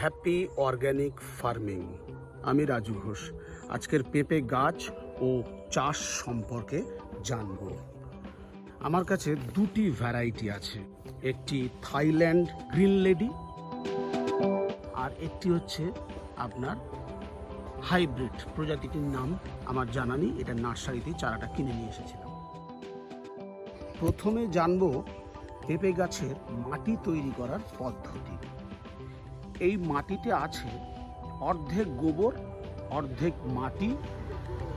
Happy organic farming. আমি রাজু ঘোষ। আজকের পেঁপে গাছ ও চাষ সম্পর্কে জানব। আমার কাছে দুটি ভ্যারাইটি আছে। একটি থাইল্যান্ড গ্রিন লেডি আর একটি হচ্ছে আপনার হাইব্রিড। প্রজাতিটির নাম আমার জানা নেই, এটা নার্সারিতে চারাটা কিনে নিয়ে এসেছিলাম। প্রথমে জানব পেঁপে গাছের মাটি তৈরি করার পদ্ধতি। এই মাটিতে আছে অর্ধেক গোবর, অর্ধেক মাটি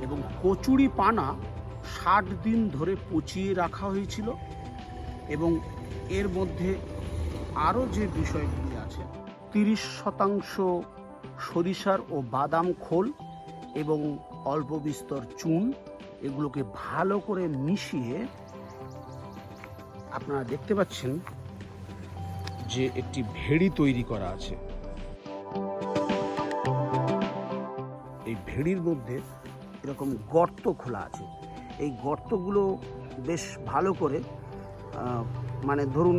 এবং কচুরি পানা ষাট দিন ধরে পচিয়ে রাখা হয়েছিল এবং এর মধ্যে আরও যে বিষয়গুলি আছে, তিরিশ শতাংশ সরিষার ও বাদাম খোল এবং অল্প বিস্তর চুন এগুলোকে ভালো করে মিশিয়ে আপনারা দেখতে পাচ্ছেন যে একটি ভেড়ি তৈরি করা আছে। এই ভেড়ির মধ্যে এরকম গর্ত খোলা আছে। এই গর্তগুলো বেশ ভালো করে মানে ধরুন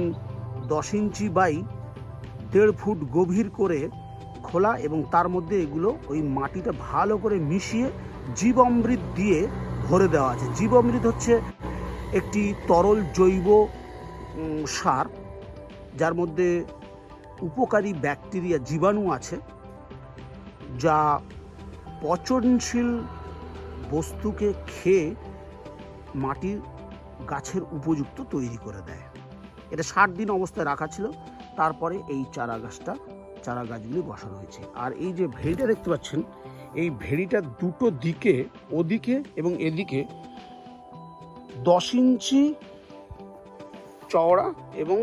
দশ ইঞ্চি বাই দেড় ফুট গভীর করে খোলা এবং তার মধ্যে এগুলো ওই মাটিটা ভালো করে মিশিয়ে জীবামৃত দিয়ে ভরে দেওয়া আছে। জীবামৃত হচ্ছে একটি তরল জৈব সার, যার মধ্যে উপকারী ব্যাকটেরিয়া জীবাণু আছে, যা পচনশীল বস্তুকে খেয়ে মাটির গাছের উপযুক্ত তৈরি করে দেয়। এটা ষাট দিন অবস্থায় রাখা ছিল, তারপরে এই চারা গাছটা, চারা গাছগুলি বসানো হয়েছে আর এই যে ভেড়িটা দেখতে পাচ্ছেন, এই ভেড়িটার দুটো দিকে, ওদিকে এবং এদিকে দশ ইঞ্চি চওড়া এবং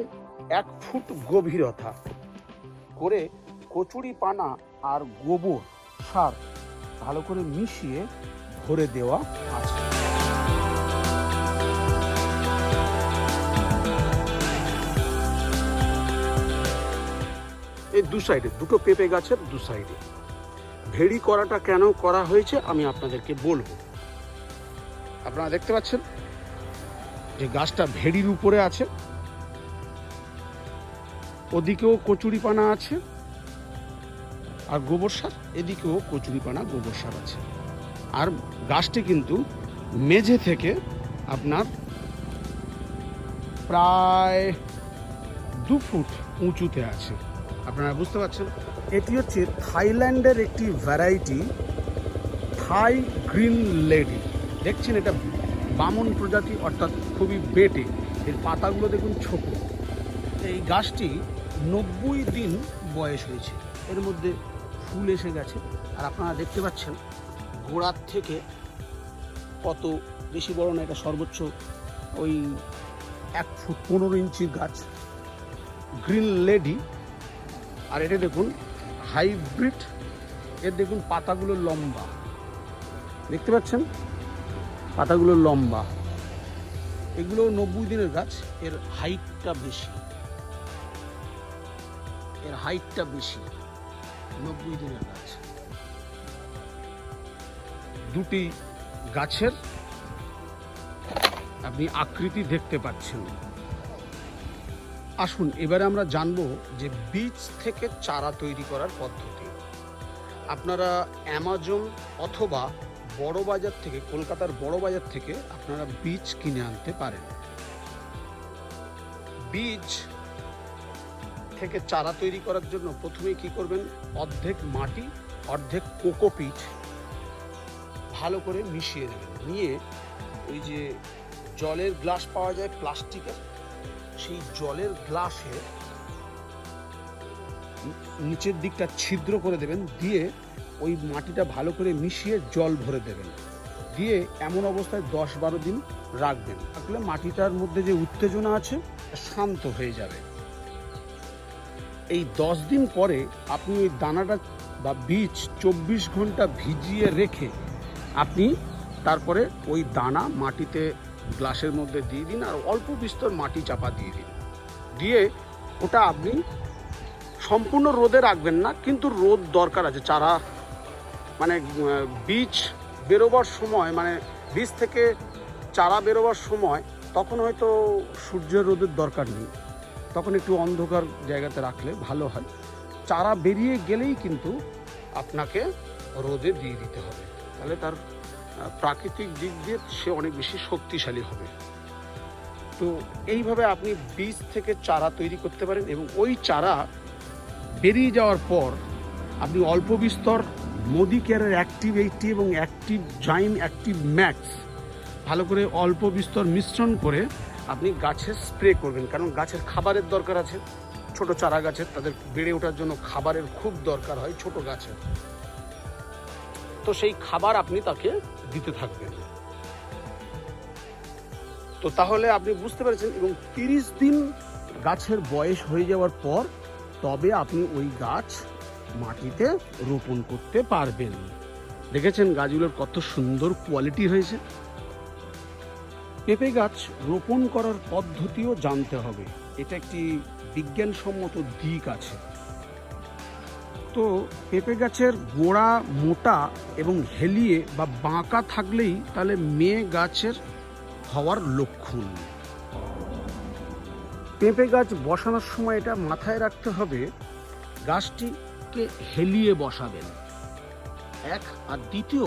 এক ফুট গভীরতা করে কচুরি পানা আর গোবর সার ভালো করে মিশিয়ে ভরে দেওয়া আছে। এই দু সাইডে, দুটো পেঁপে গাছের দু সাইডে। ভেড়ি করাটা কেন করা হয়েছে আমি আপনাদেরকে বলব। আপনারা দেখতে পাচ্ছেন যে গাছটা ভেড়ির উপরে আছে, ওদিকেও কচুরিপানা আছে আর গোবর সার, এদিকেও কচুরিপানা, গোবর সার আছে। আর গাছটি কিন্তু মেঝে থেকে আপনার প্রায় দু ফুট উঁচুতে আছে। আপনারা বুঝতে পারছেন? এটি হচ্ছে থাইল্যান্ডের একটি ভ্যারাইটি থাই গ্রিন লেডি। দেখছেন এটা বামন প্রজাতি, অর্থাৎ খুবই বেটে। এর পাতাগুলো দেখুন ছোট। এই গাছটি নব্বই দিন বয়স হয়েছে। এর মধ্যে ফুল এসে গেছে। আর আপনারা দেখতে পাচ্ছেন, গোড়ার থেকে কত বেশি বড় না, এটা সর্বোচ্চ ওই এক ফুট পনেরো ইঞ্চি গাছ। Green lady. আর এটা দেখুন, হাইব্রিড। এর দেখুন, পাতাগুলো লম্বা। দেখতে পাচ্ছেন? পাতাগুলো লম্বা। এগুলো নব্বই দিনের গাছ, এর হাইটটা বেশি। এর হাইটটা বেশি। নব্বই দিনের গাছ। দুটি গাছের আপনি আকৃতি দেখতে পাচ্ছেন। আসুন, এবারে আমরা জানব যে বীজ থেকে চারা তৈরি করার পদ্ধতি। আপনারা অ্যামাজন অথবা বড় বাজার থেকে, কলকাতার বড় বাজার থেকে আপনারা বীজ কিনে আনতে পারেন। বীজ থেকে চারা তৈরি করার জন্য প্রথমে কি করবেন? অর্ধেক মাটি, অর্ধেক কোকোপিট ভালো করে মিশিয়ে নেবেন। নিয়ে ওই যে জলের গ্লাস পাওয়া যায় প্লাস্টিকের, সেই জলের গ্লাসে নিচের দিকটা ছিদ্র করে দেবেন। দিয়ে ওই মাটিটা ভালো করে মিশিয়ে জল ভরে দেবেন। দিয়ে এমন অবস্থায় দশ বারো দিন রাখবেন। রাখলে মাটিটার মধ্যে যে উত্তেজনা আছে, শান্ত হয়ে যাবে। এই দশ দিন পরে আপনি ওই দানাটা বা বীজ চব্বিশ ঘণ্টা ভিজিয়ে রেখে আপনি তারপরে ওই দানা মাটিতে গ্লাসের মধ্যে দিয়ে দিন আর অল্প বিস্তর মাটি চাপা দিয়ে দিন। দিয়ে ওটা আপনি সম্পূর্ণ রোদে রাখবেন না, কিন্তু রোদ দরকার আছে। চারা মানে বীজ বেরোবার সময় মানে বীজ থেকে চারা বেরোবার সময়, তখন হয়তো সূর্যের রোদের দরকার নেই। তখন একটু অন্ধকার জায়গাতে রাখলে ভালো হয়। চারা বেরিয়ে গেলেই কিন্তু আপনাকে রোদে দিয়ে দিতে হবে। তাহলে তার প্রাকৃতিক দিক দিয়ে সে অনেক বেশি শক্তিশালী হবে। তো এইভাবে আপনি বীজ থেকে চারা তৈরি করতে পারেন এবং ওই চারা বেরিয়ে যাওয়ার পর আপনি অল্প বিস্তর মোদি কেয়ারের অ্যাক্টিভ এইটি এবং অ্যাক্টিভ জাইন অ্যাক্টিভ ম্যাক্স ভালো করে অল্প বিস্তর মিশ্রণ করে আপনি গাছে স্প্রে করবেন। কারণ গাছের খাবারের দরকার আছে। ছোট চারা গাছের, তাদের বেড়ে ওঠার জন্য খাবারের খুব দরকার হয় ছোট গাছের। তো সেই খাবার আপনি তাকে দিতে থাকবেন। তো তাহলে আপনি বুঝতে পেরেছেন এবং তিরিশ দিন গাছের বয়স হয়ে যাওয়ার পর তবে আপনি ওই গাছ মাটিতে রোপণ করতে পারবেন। দেখেছেন গাছগুলোর কত সুন্দর কোয়ালিটি হয়েছে? পেঁপে গাছ রোপণ করার পদ্ধতিও জানতে হবে। এটা একটি বিজ্ঞানসম্মত দিক আছে। তো পেঁপে গাছের গোড়া মোটা এবং হেলিয়ে বা বাঁকা থাকলেই তাহলে মেয়ে গাছের হওয়ার লক্ষণ। পেঁপে গাছ বসানোর সময় এটা মাথায় রাখতে হবে, গাছটিকে হেলিয়ে বসাবেন। এক আর দ্বিতীয়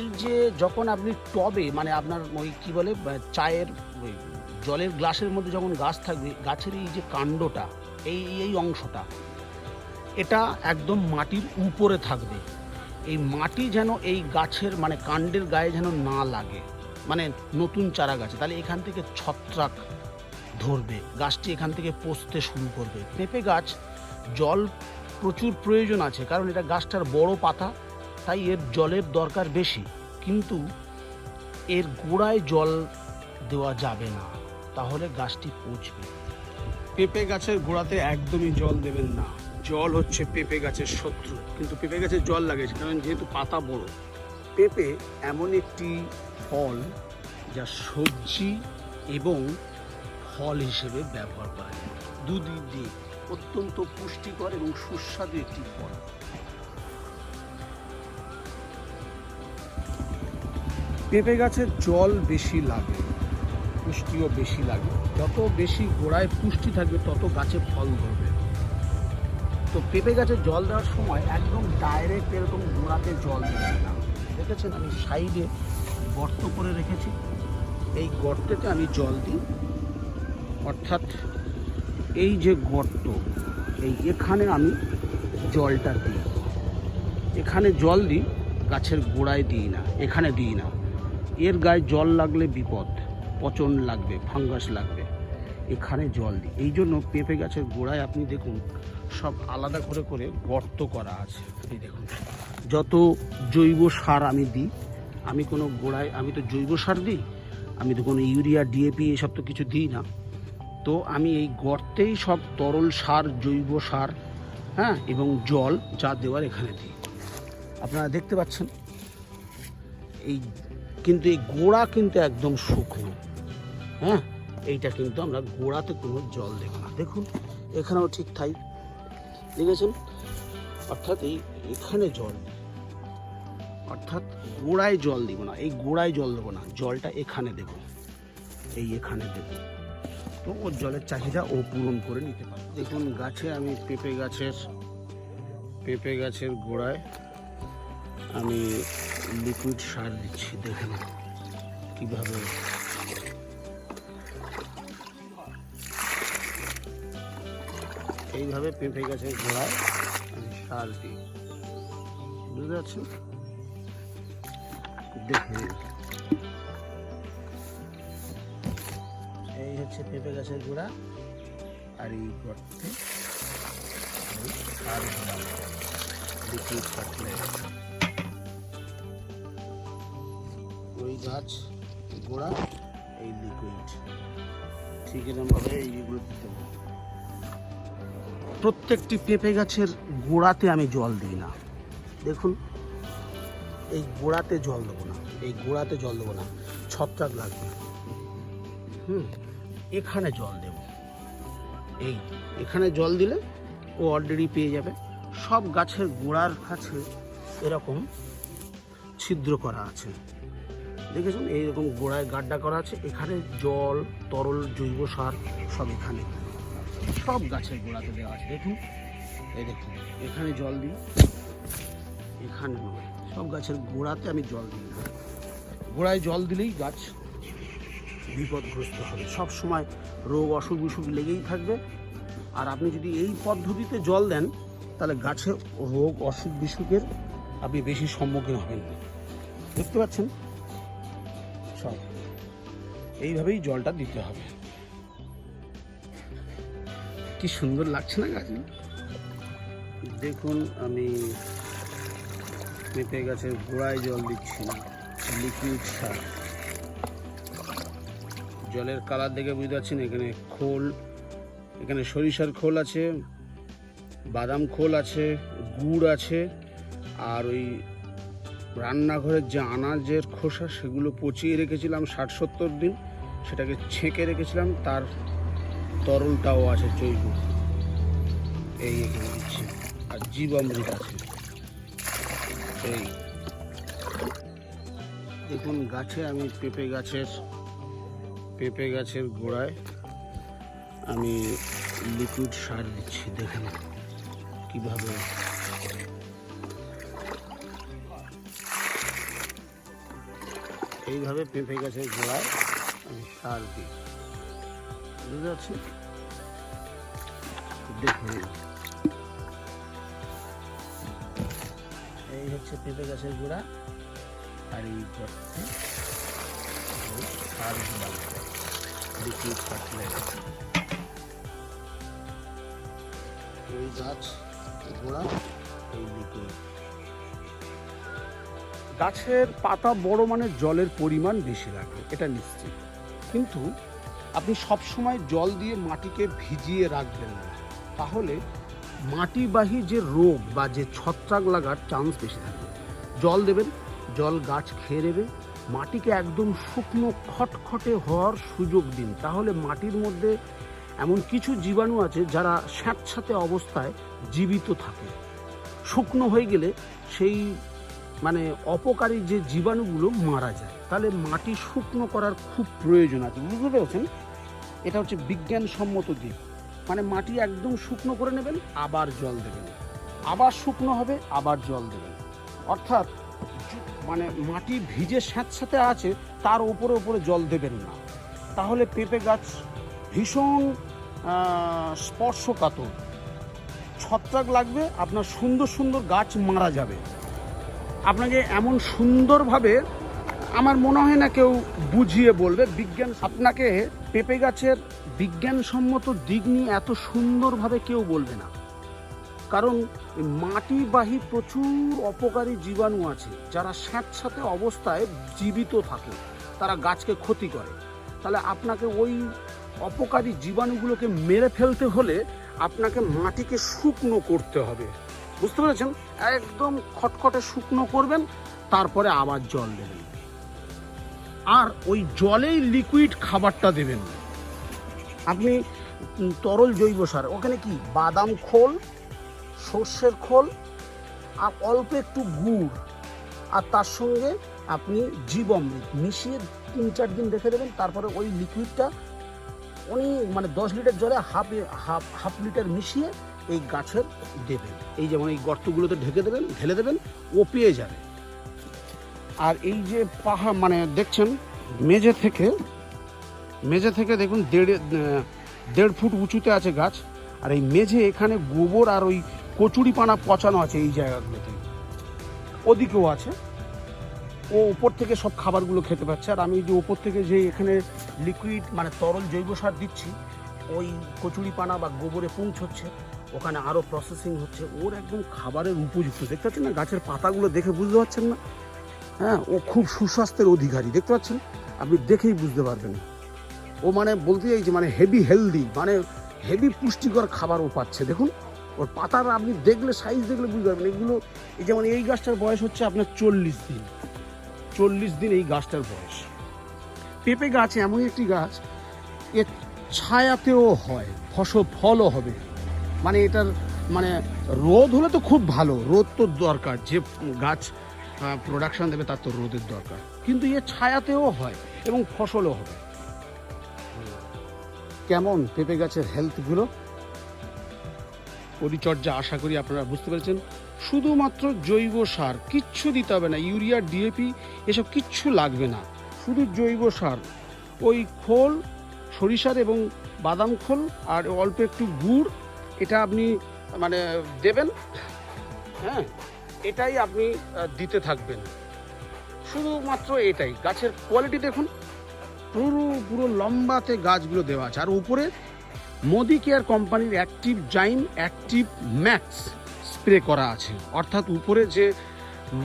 এই যে যখন আপনি টবে মানে আপনার ওই কি বলে চায়ের ওই জলের গ্লাসের মধ্যে যখন গাছ থাকবে, গাছের এই যে কাণ্ডটা, এই এই অংশটা, এটা একদম মাটির উপরে থাকবে। এই মাটি যেন এই গাছের মানে কাণ্ডের গায়ে যেন না লাগে মানে নতুন চারা গাছে, তাহলে এখান থেকে ছত্রাক ধরবে, গাছটি এখান থেকে পচতে শুরু করবে। পেঁপে গাছ, জল প্রচুর প্রয়োজন আছে, কারণ এটা গাছটার বড় পাতা এর জলের দরকার বেশি, কিন্তু এর গোড়ায় জল দেওয়া যাবে না। তাহলে গাছটি পচবে। পেঁপে গাছের গোড়াতে একদমই জল দেবেন না। জল হচ্ছে পেঁপে গাছের শত্রু, কিন্তু পেঁপে গাছে জল লাগে, কারণ যেহেতু পাতা বড়। পেঁপে এমন একটি ফল যা সবজি এবং ফল হিসেবে ব্যবহার করা যায়। দুদিক দিয়ে অত্যন্ত পুষ্টিকর এবং সুস্বাদু একটি ফল। পেঁপে গাছের জল বেশি লাগে, পুষ্টিও বেশি লাগে। যত বেশি গোড়ায় পুষ্টি থাকবে, তত গাছে ফল ধরবে। তো পেঁপে গাছে জল দেওয়ার সময় একদম ডাইরেক্ট এরকম গোড়াতে জল দেবেন না। দেখেছেন আমি সাইডে গর্ত করে রেখেছি। এই গর্তেতে আমি জল দিই। অর্থাৎ এই যে গর্ত, এই এখানে আমি জলটা দিই। এখানে জল দিই, গাছের গোড়ায় দিই না, এখানে দিই না। এর গায়ে জল লাগলে বিপদ, পচন লাগবে, ফাঙ্গাস লাগবে। এখানে জল দিই এই জন্য পেঁপে গাছের গোড়ায় আপনি দেখুন, সব আলাদা করে করে গর্ত করা আছে। এই দেখুন, যত জৈব সার আমি দিই, আমি কোনো গোড়ায়, আমি তো জৈব সার দিই, আমি তো কোনো ইউরিয়া, ডিএপি এসব তো কিছু দিই না। তো আমি এই গর্তেই সব তরল সার, জৈব সার হ্যাঁ এবং জল যা দেওয়ার এখানে দিই। আপনারা দেখতে পাচ্ছেন, এই কিন্তু এই গোড়া কিন্তু একদম শুকনো। হ্যাঁ? এইটা কিন্তু আমরা গোড়াতে কোনো জল দেব না। দেখুন, এখানেও ঠিক তাই। দেখেছেন? অর্থাৎ এই এখানে জল অর্থাৎ গোড়ায় জল দিব না। এই গোড়ায় জল দেবো না। জলটা এখানে দেব। এই এখানে দেব। তো ওর জলের চাহিদা ও পূরণ করে নিতে পারবে। দেখুন, গাছে আমি পেঁপে গাছের পেঁপে গাছের গোড়ায় আমি লিকুইড সার দিচ্ছি দেখুন কীভাবে। এইভাবে পেঁপে গাছের গোড়ায় আমি সার দিই। বুঝতে পারছেন দেখুন এই হচ্ছে পেঁপে গাছের গোড়া, আর এই গর্তে সার দিলাম লিকুইড ফার্টিলাইজার ওই গাছ, গোড়া, এই লিকুইড ঠিক এরকমভাবে এইগুলো দিতে হবে। প্রত্যেকটি পেঁপে গাছের গোড়াতে আমি জল দিই না। দেখুন, এই গোড়াতে জল দেবো না, এই গোড়াতে জল দেবো না, ছত্রাক লাগবে। হুম, এখানে জল দেব। এই, এখানে জল দিলে ও অলরেডি পেয়ে যাবে। সব গাছের গোড়ার কাছে এরকম ছিদ্র করা আছে। দেখেছেন? এইরকম গোড়ায় গাড্ডা করা আছে। এখানে জল, তরল জৈব সার সব এখানে। সব গাছের গোড়াতে দেওয়া আছে। দেখুন। এই দেখুন। এখানে জল দিই। এখানে নয়। সব গাছের গোড়াতে আমি জল দিই না। গোড়ায় জল দিলেই গাছ বিপদগ্রস্ত হবে। সব সময় রোগ, অসুখ বিসুখ লেগেই থাকবে। আর আপনি যদি এই পদ্ধতিতে জল দেন, তাহলে গাছের রোগ, অসুখ বিসুখের আপনি বেশি সম্মুখীন হবেন দেখতে পাচ্ছেন? সব। এইভাবেই জলটা দিতে হবে। কি সুন্দর লাগছে না গাছ দেখুন আমি পেঁপে গাছের গোড়ায় জল দিচ্ছি না লিকুইড সার। জলের কালার দেখে বুঝতে পারছেন এখানে খোল এখানে সরিষার খোল আছে বাদাম খোল আছে গুড় আছে আর ওই রান্নাঘরের যে আনাজের খোসা সেগুলো পচিয়ে রেখেছিলাম ষাট সত্তর দিন, সেটাকে ছেঁকে রেখেছিলাম, তার তরলটাও আছে জৈব। এই এখানে দিচ্ছি। আর জীবামৃত আছে। এই। দেখুন, গাছে আমি পেঁপে গাছের পেঁপে গাছের গোড়ায় আমি লিকুইড সার দিচ্ছি। দেখেন কীভাবে এইভাবে পেঁপে গাছের গোড়ায় আমি সার দিই। বুঝতে পারছি? এই হচ্ছে পেঁপে গাছের গোড়া, আর এই গর্তে সার লিকুইড ফার্টিলাইজার গাছ গোড়া, এই লিকুইড গাছের পাতা বড় মানে জলের পরিমাণ বেশি লাগবে এটা নিশ্চিত। কিন্তু আপনি সব সময় জল দিয়ে মাটিকে ভিজিয়ে রাখবেন না। তাহলে মাটিবাহী যে রোগ বা যে ছত্রাক লাগার চান্স বেশি থাকবে জল দেবেন, জল গাছ খেয়ে নেবে, মাটিকে একদম শুকনো খটখটে হওয়ার সুযোগ দিন। তাহলে মাটির মধ্যে এমন কিছু জীবাণু আছে যারা স্যাঁতস্যাঁতে অবস্থায় জীবিত থাকে। শুকনো হয়ে গেলে সেই মানে অপকারী যে জীবাণুগুলো মারা যায়, তাহলে মাটি শুকনো করার খুব প্রয়োজন আছে। বুঝতে পেরেছেন? এটা হচ্ছে বিজ্ঞানসম্মত দিক। মানে মাটি একদম শুকনো করে নেবেন, আবার জল দেবেন। আবার শুকনো হবে, আবার জল দেবেন। অর্থাৎ মানে মাটি ভিজে স্যাঁতস্যাঁতে আছে, তার উপরে উপরে জল দেবেন না। তাহলে পেঁপে গাছ ভীষণ স্পর্শকাতর। ছত্রাক লাগবে, আপনার সুন্দর সুন্দর গাছ মারা যাবে। আপনাকে এমন সুন্দরভাবে আমার মনে হয় না কেউ বুঝিয়ে বলবে। বিজ্ঞান আপনাকে পেঁপে গাছের বিজ্ঞানসম্মত দিক নিয়ে এত সুন্দরভাবে কেউ বলবে না। কারণ মাটিবাহী প্রচুর অপকারী জীবাণু আছে, যারা স্যাঁতস্যাঁতে অবস্থায় জীবিত থাকে, তারা গাছকে ক্ষতি করে। তাহলে আপনাকে ওই অপকারী জীবাণুগুলোকে মেরে ফেলতে হলে আপনাকে মাটিকে শুকনো করতে হবে। বুঝতে পেরেছেন? একদম খটখটে শুকনো করবেন, তারপরে আবার জল দেবেন। আর ওই জলেই লিকুইড খাবারটা দেবেন। আপনি তরল জৈব সার, ওখানে কি, বাদাম খোল, সর্ষের খোল, আর অল্প একটু গুড়, আর তার সঙ্গে আপনি জীবমৃত মিশিয়ে তিন চার দিন রেখে দেবেন, তারপরে ওই লিকুইডটা উনি মানে দশ লিটার জলে হাফ হাফ হাফ লিটার মিশিয়ে এই গাছের দেবেন। এই যেমন এই গর্তগুলোতে ঢেকে দেবেন, ঢেলে দেবেন, ও পেয়ে যাবে। আর এই যে পাহাড় মানে দেখছেন, মেঝে থেকে মেঝে থেকে দেখুন দেড় দেড় ফুট উঁচুতে আছে গাছ। আর এই মেঝে এখানে গোবর আর ওই কচুরি পানা পচানো আছে এই জায়গাগুলোতে। ওদিকেও আছে। ও ওপর থেকে সব খাবারগুলো খেতে পাচ্ছে। আর আমি যে ওপর থেকে যে এখানে লিকুইড মানে তরল জৈব সার দিচ্ছি, ওই কচুরি পানা বা গোবরে পৌঁছচ্ছে ওখানে আরও প্রসেসিং হচ্ছে। ওর একদম খাবারের উপযুক্ত। দেখতে পাচ্ছেন না? গাছের পাতাগুলো দেখে বুঝতে পারছেন না? হ্যাঁ ও খুব সুস্বাস্থ্যের অধিকারী। দেখতে পাচ্ছেন? আপনি দেখেই বুঝতে পারবেন। ও মানে বলতে চাইছি মানে হেভি হেলদি মানে হেভি পুষ্টিকর খাবার ও পাচ্ছে। দেখুন, ওর পাতার আপনি দেখলে সাইজ দেখলে বুঝতে পারবেন। এগুলো, এই যেমন এই গাছটার বয়স হচ্ছে আপনার চল্লিশ দিন। চল্লিশ দিন এই গাছটার বয়স। পেঁপে গাছ এমন একটি গাছ, এর ছায়াতেও হয়, ফসল, ফলও হবে। মানে এটার মানে রোদ হলে তো খুব ভালো, রোদ তো দরকার। যে গাছ প্রোডাকশন দেবে তার তো রোদের দরকার। কিন্তু এর ছায়াতেও হয় এবং ফসলও হবে। কেমন পেঁপে গাছের হেলথগুলো পরিচর্যা আশা করি আপনারা বুঝতে পেরেছেন। শুধুমাত্র জৈব সার কিচ্ছু দিতে হবে না, ইউরিয়া ডিএপি এসব কিচ্ছু লাগবে না। শুধু জৈব সার, ওই খোল, সরিষার এবং বাদাম খোল আর অল্প একটু গুড় এটা আপনি মানে দেবেন হ্যাঁ এটাই আপনি দিতে থাকবেন। শুধুমাত্র এটাই, গাছের কোয়ালিটি দেখুন, পুরো পুরো লম্বাতে গাছগুলো দেওয়া আছে। আর উপরে মোদি কেয়ার কোম্পানির active zyme active max spray করা আছে। অর্থাৎ উপরে যে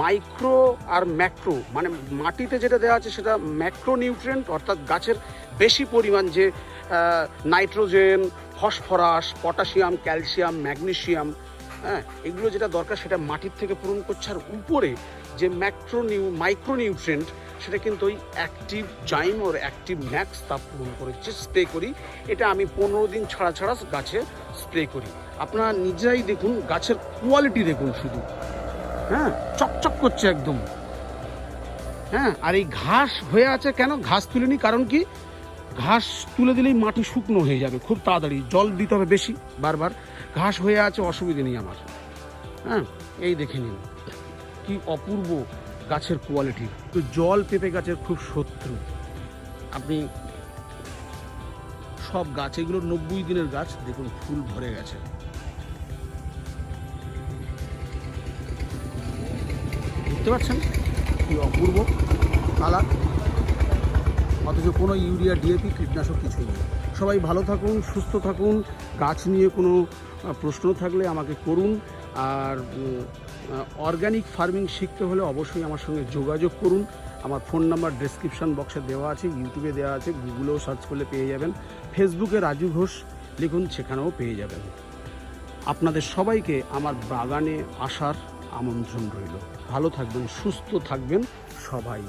মাইক্রো আর ম্যাক্রো মানে মাটিতে যেটা দেওয়া আছে সেটা ম্যাক্রো নিউট্রিয়েন্ট অর্থাৎ গাছের বেশি পরিমাণ যে nitrogen, phosphorus, potassium, calcium magnesium হ্যাঁ এগুলো যেটা দরকার সেটা মাটির থেকে পূরণ করছে। আর উপরে যে ম্যাক্রোনিউ মাইক্রোনিউট্রেন্ট সেটা কিন্তু ওই অ্যাক্টিভ জাইম ওর অ্যাক্টিভ ম্যাক্স তা পূরণ করেছে, স্প্রে করি। এটা আমি পনেরো দিন ছাড়া ছাড়া গাছে স্প্রে করি। আপনারা নিজেরাই দেখুন, গাছের কোয়ালিটি দেখুন শুধু। হ্যাঁ চকচক করছে একদম। হ্যাঁ আর এই ঘাস হয়ে আছে কেন? ঘাস তুলেনি, কারণ কি? ঘাস তুলে দিলেই মাটি শুকনো হয়ে যাবে। খুব তাড়াতাড়ি। জল দিতে হবে বেশি, বারবার। ঘাস হয়ে আছে, অসুবিধে নেই আমার। হ্যাঁ এই দেখে নিন। কি অপূর্ব গাছের কোয়ালিটি তো জল পেঁপে গাছের খুব শত্রু। আপনি সব গাছ, এগুলো নব্বই দিনের গাছ, দেখুন, ফুল ভরে গেছে। বুঝতে পারছেন কি অপূর্ব কালার। অথচ কোনো ইউরিয়া ডিএপি কীটনাশক কিছুই নেই। সবাই ভালো থাকুন, সুস্থ থাকুন। গাছ নিয়ে কোনো প্রশ্ন থাকলে আমাকে করুন। আর অর্গানিক ফার্মিং শিখতে হলে অবশ্যই আমার সঙ্গে যোগাযোগ করুন। আমার ফোন নাম্বার ডেসক্রিপশন বক্সে দেওয়া আছে, ইউটিউবে দেওয়া আছে, গুগলেও সার্চ করলে পেয়ে যাবেন। ফেসবুকে রাজু ঘোষ লিখুন, সেখানেও পেয়ে যাবেন। আপনাদের সবাইকে আমার বাগানে আসার আমন্ত্রণ রইল। ভালো থাকবেন, সুস্থ থাকবেন সবাই।